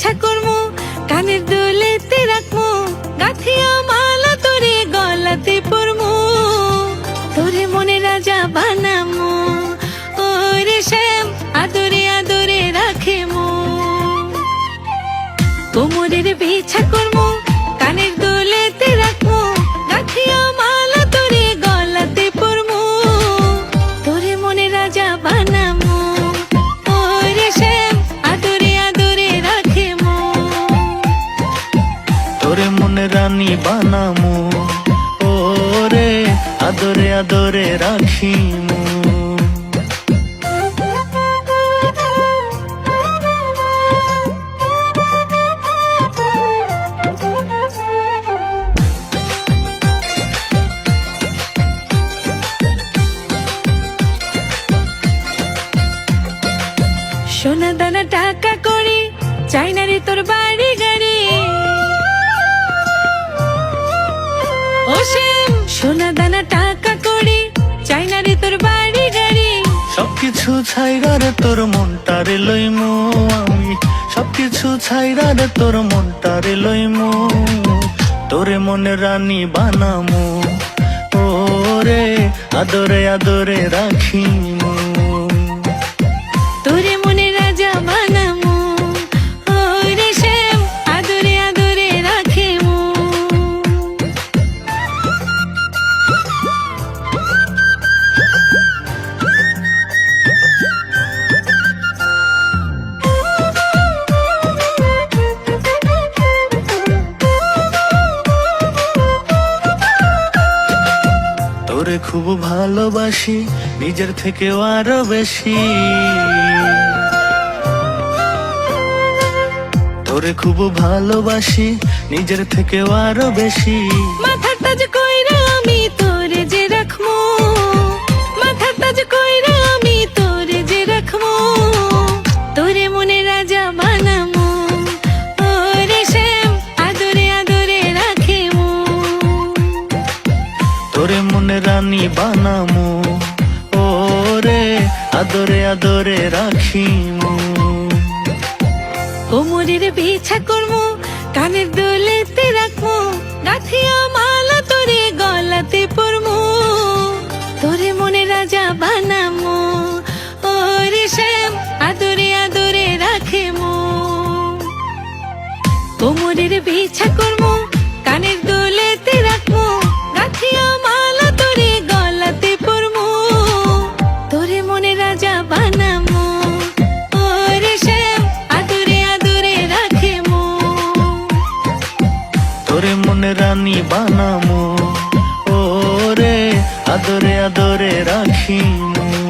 পিছা করমু, কানের দুলেতে রাখমু, গাথিয়া মালা তোরে গলাতে পরমু। তোরে মনে রাজা বানামু, ওরে শ্যাম, আদরে আদরে কোমরের বিছা বানামু। ওরে আদরে আদরে রাখিমু। সোনা দানা টাকা করে চাই না রে তোর বাড়ি ও সোনা দানা টাকা করে চাই না রে তোর বাড়ি গাড়ি। সবকিছু ছাইরা রে তোর মনটারে লইমু আমি। সবকিছু ছাইরা রে তোর মনটারে লইমু। তোরে মনে রানী বানামু। ওরে আদরে আদরে রাখিমু। তোরে তোরে খুব ভালোবাসি নিজের থেকে আরও বেশি। তোরে খুব ভালোবাসি নিজের থেকেও আরও বেশি। রানী বানামু। ওরে আদরে আদরে রাখিমু। কোমরের বিছা করমু, কানের দুলেতে রাখমু, গাথিয়া মালা তোরে গলাতে পরমু। তোরে মনে রাজা বানামু, ওরে শ্যাম আদরে আদরে রাখেমু। কোমরের বিছা করমু রানী ও রে আদরে আদরে রাখিমু।